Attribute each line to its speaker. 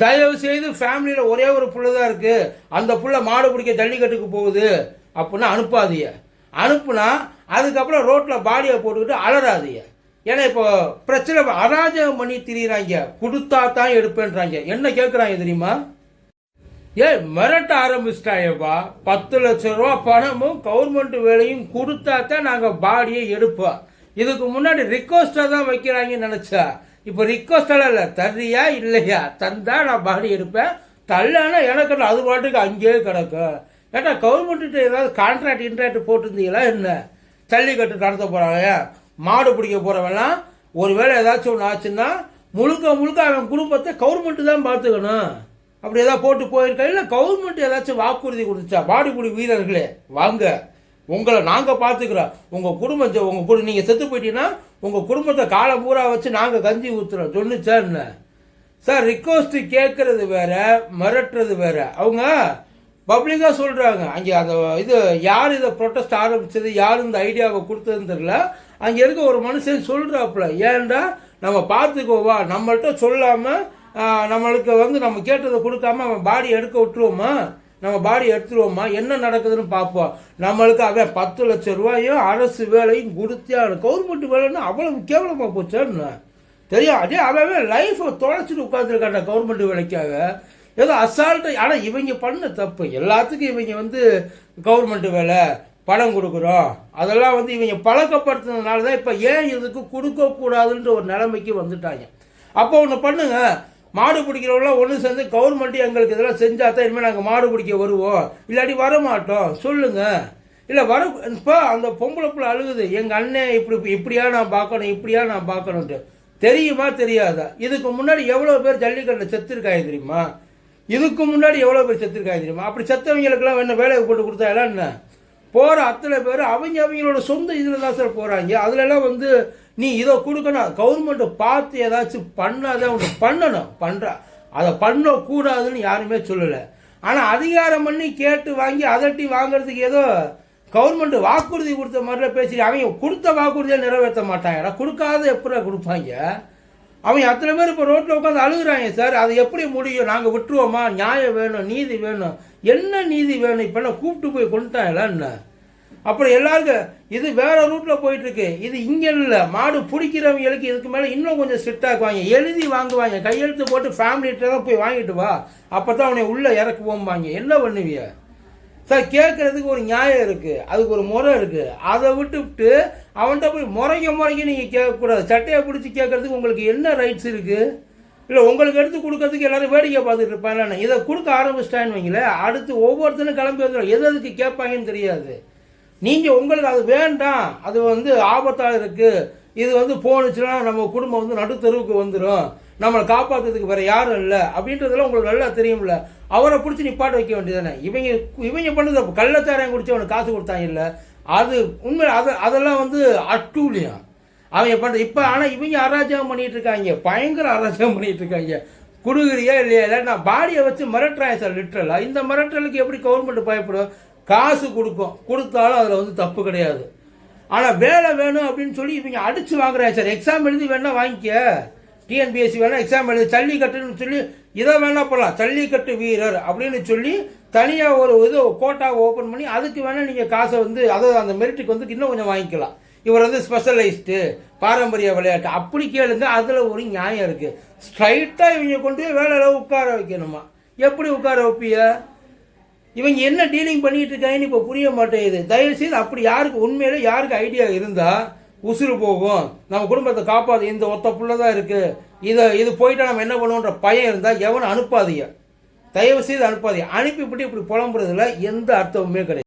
Speaker 1: தயவு செய்து ஃபேமிலியில் ஒரே ஒரு புள்ள தான் இருக்குது அந்த புள்ள மாடு பிடிக்க ஜல்லிக்கட்டுக்கு போகுது அப்படின்னா அனுப்பாதீங்க. அனுப்புனா அதுக்கப்புறம் ரோட்டில் பாடியை போட்டுக்கிட்டு அலறாதீங்க. ஏன்னா இப்போ பிரச்சனை அராஜகம் பண்ணி திரியிறாங்க. கொடுத்தா தான் எடுப்பேன்றாங்க. என்ன கேட்குறாங்க தெரியுமா? ஏய் மிரட்ட ஆரம்பிச்சிட்டாயப்பா. பத்து லட்ச ரூபா பணமும் கவர்மெண்ட் வேலையும் கொடுத்தா தான் நாங்கள் பாடியை எடுப்போம். இதுக்கு முன்னாடி ரிக்வஸ்ட்டாக தான் வைக்கிறாங்கன்னு நினச்சா இப்போ ரிக்வஸ்டெல்லாம் இல்லை. தர்றியா இல்லையா? தந்தா நான் பாடி எடுப்பேன். தள்ளனா எனக்கு அது பாட்டுக்கு அங்கேயே கிடக்கும் ஏன்னா கவர்மெண்ட்டு ஏதாவது கான்ட்ராக்ட் இன்ட்ராக்ட் போட்டிருந்தீங்களா என்ன? ஜல்லிக்கட்டு நடத்த போகிறாங்க மாடு பிடிக்க போகிறவெல்லாம் ஒருவேளை ஏதாச்சும் ஒன்று ஆச்சுன்னா முழுக்க முழுக்க அவன் குடும்பத்தை கவர்மெண்ட்டு தான் பார்த்துக்கணும். அப்படி ஏதாவது போட்டு போயிருக்கா? இல்லை கவர்மெண்ட் ஏதாச்சும் வாக்குறுதி கொடுத்துச்சா மாடுபிடி வீரர்களே வாங்க. உங்களை நாங்கள் பார்த்துக்குறோம். உங்கள் குடும்பத்தை உங்கள் குடும்பம் நீங்கள் செத்து போயிட்டீங்கன்னா உங்கள் குடும்பத்தை காலை பூரா வச்சு நாங்கள் கஞ்சி ஊற்றுறோம் சொன்னுச்சா சார் ரிக்வஸ்ட்டு கேட்குறது வேற மிரட்டுறது வேற. அவங்க பப்ளிக்காக சொல்கிறாங்க அங்கே அந்த இது யார் இதை ப்ரொட்டஸ்ட் ஆரம்பித்தது யார் இந்த ஐடியாவை கொடுத்ததுன்னு தெரியல. அங்கே இருக்க ஒரு மனுஷன் சொல்கிறாப்புல ஏன்டா நம்ம பார்த்துக்கோவா நம்மள்கிட்ட சொல்லாமல் நம்மளுக்கு வந்து நம்ம கேட்டதை கொடுக்காம அவன் பாடி எடுக்க விட்டுருவோமா? நம்ம பாடி எடுத்துருவோமா? என்ன நடக்குதுன்னு பார்ப்போம். நம்மளுக்கு அவன் பத்து லட்சம் ரூபாயும் அரசு வேலையும் கொடுத்தே கவர்மெண்ட் வேலைன்னு அவ்வளவு கேவலமாக போச்சான்னு தெரியும்? அதே அவன் லைஃப்பை தொலைச்சிட்டு உட்காந்துருக்காண்ட கவர்மெண்ட் வேலைக்காக. ஏதோ அசால்ட்டு ஆனால் இவங்க பண்ண தப்பு. எல்லாத்துக்கும் இவங்க வந்து கவர்மெண்ட் வேலை பணம் கொடுக்குறோம். அதெல்லாம் வந்து இவங்க பழக்கப்படுத்துனதுனால தான் இப்போ ஏன் இதுக்கு கொடுக்கக்கூடாதுன்ற ஒரு நிலைமைக்கு வந்துட்டாங்க. அப்போ ஒன்று பண்ணுங்கள் மாடு பிடிக்கிறவங்களாம் ஒன்று சேர்ந்து கவர்மெண்ட்டு எங்களுக்கு இதெல்லாம் செஞ்சால் தான் இனிமேல் நாங்கள் மாடு பிடிக்க வருவோம். இல்லாட்டி வர மாட்டோம் சொல்லுங்கள் இல்லை வர இப்போ அந்த பொம்பளை பிள்ளை அழுகுது. எங்கள் அண்ணன் இப்படி இப்படியா நான் பார்க்கணும் இப்படியா நான் பார்க்கணுன்ட்டு தெரியுமா தெரியாதா? இதுக்கு முன்னாடி எவ்வளோ பேர் ஜல்லிக்கட்டில் செத்துருக்காங்க தெரியுமா? இதுக்கு முன்னாடி எவ்வளோ பேர் செத்துருக்காங்க தெரியுமா? அப்படி செத்தவங்களுக்கெல்லாம் என்ன வேலையை போட்டு கொடுத்தா எல்லாம் என்ன? போகிற அத்தனை பேர் அவங்க அவங்களோட சொந்த இதில் தான் சார் போகிறாங்க அதிலெல்லாம் வந்து நீ இதை கொடுக்கணும் கவர்மெண்ட்டை பார்த்து ஏதாச்சும் பண்ணாத அவங்க பண்ணணும் பண்ணுறா அதை பண்ணக்கூடாதுன்னு யாருமே சொல்லலை. ஆனால் அதிகாரம் பண்ணி கேட்டு வாங்கி அதட்டி வாங்குறதுக்கு ஏதோ கவர்மெண்ட் வாக்குறுதி கொடுத்த மாதிரிலாம் பேசி அவங்க கொடுத்த வாக்குறுதியை நிறைவேற்ற மாட்டாங்கடா கொடுக்காத எப்படா கொடுப்பாங்க? அவங்க அத்தனை பேர் இப்போ ரோட்டில் உட்காந்து அழுகுறாங்க சார். அது எப்படி முடியும்? நாங்கள் விட்டுருவோமா? நியாயம் வேணும் நீதி வேணும். என்ன நீதி வேணும்? இப்போ என்ன கூப்பிட்டு போய் கொண்டுட்டாங்களா என்ன? அப்புறம் எல்லாருக்கும் இது வேற ரூட்ல போயிட்டு இருக்கு இது இங்க இல்ல. மாடு பிடிக்கிறவங்களுக்கு இதுக்கு மேல இன்னும் கொஞ்சம் ஸ்ட்ரிக்ட் ஆக்குவாங்க எழுதி வாங்குவாங்க. கையெழுத்து போட்டு ஃபேமிலிகிட்ட தான் போய் வாங்கிட்டு வா. அப்பதான் அவனை உள்ள இறக்குவோம்பாங்க. என்ன பண்ணுவிய? சார் கேட்கறதுக்கு ஒரு நியாயம் இருக்கு. அதுக்கு ஒரு முறை இருக்கு. அதை விட்டுவிட்டு அவன்கிட்ட போய் முறைக்க முறைக்க நீங்க கேட்கக்கூடாது. சட்டையை பிடிச்சி கேட்கறதுக்கு உங்களுக்கு என்ன ரைட்ஸ் இருக்கு? இல்லை உங்களுக்கு எடுத்து கொடுக்கறதுக்கு எல்லாரும் வேடிக்கை பார்த்துட்டு இருப்பாங்க இதை கொடுக்க ஆரம்பிச்சிட்டான்னு வைங்களேன். அடுத்து ஒவ்வொருத்தரும் கிளம்பி வந்துடும் எது எதுக்கு கேட்பாங்கன்னு தெரியாது. நீங்கள் உங்களுக்கு அது வேண்டாம். அது வந்து ஆபத்தாக இருக்குது இது வந்து போணுச்சுன்னா நம்ம குடும்பம் வந்து நடுத்தருவுக்கு வந்துடும் நம்மளை காப்பாற்றுறதுக்கு வேறு யாரும் இல்லை. அப்படின்றதெல்லாம் உங்களுக்கு நல்லா தெரியும்ல. அவரை பிடிச்சி நிப்பாட்ட வைக்க வேண்டியதானே இவங்க இவங்க பண்ணது அப்போ கள்ளச்சாராயம் குடிச்சு அவனுக்கு காசு கொடுத்தாங்க இல்லை. அது உண்மை அது அதெல்லாம் வந்து அட்டூழியம். அவங்க பண்ணுறது இப்போ ஆனால் இவங்க அராஜகம் பண்ணிகிட்டு இருக்காங்க. பயங்கர அராஜகம் பண்ணிகிட்டு இருக்காங்க. குடுகுறியா இல்லையா? இல்லை நான் பாடியை வச்சு மிரட்டுறாங்க சார் லிட்ரலாக இந்த மிரட்டலுக்கு எப்படி கவர்மெண்ட் பயப்படும்? காசு கொடுக்கும். கொடுத்தாலும் அதில் வந்து தப்பு கிடையாது. ஆனால் வேலை வேணும் அப்படின்னு சொல்லி இவங்க அடித்து வாங்குறாங்க சார். எக்ஸாம் எழுதி வேணால் வாங்கிக்க. டிஎன்பிஎஸ்சி வேணால் எக்ஸாம் எழுதி ஜல்லிக்கட்டுன்னு சொல்லி இதை வேணால் போடலாம். ஜல்லிக்கட்டு வீரர் அப்படின்னு சொல்லி தனியாக ஒரு இது கோட்டாவை ஓப்பன் பண்ணி அதுக்கு வேணால் நீங்கள் காசை வந்து அதை அந்த மெரிட்டுக்கு வந்து இன்னும் கொஞ்சம் வாங்கிக்கலாம். இவர் வந்து ஸ்பெஷலைஸ்டு பாரம்பரிய விளையாட்டு. அப்படி கேளுங்க அதில் ஒரு நியாயம் இருக்குது ஸ்ட்ரைட்டாக இவங்க கொண்டு போய் வேலையில் உட்கார வைக்கணுமா? எப்படி உட்கார வைப்பிய இவங்க என்ன டீலிங் பண்ணிட்டு இருக்காங்கன்னு இப்போ புரிய மாட்டேங்குது. தயவுசெய்து அப்படி யாருக்கு உண்மையில யாருக்கு ஐடியா இருந்தால் உசுறு போகும். நம்ம குடும்பத்தை காப்பாது இந்த ஒத்த புள்ள தான் இருக்குது இதை இது போயிட்டால் நம்ம என்ன பண்ணுவோன்ற பயம் இருந்தால் எவனை அனுப்பாதீங்க. தயவு செய்து அனுப்பாதீங்க. அனுப்பிவிட்டு இப்படி புலம்புறதுல எந்த அர்த்தமுமே கிடையாது.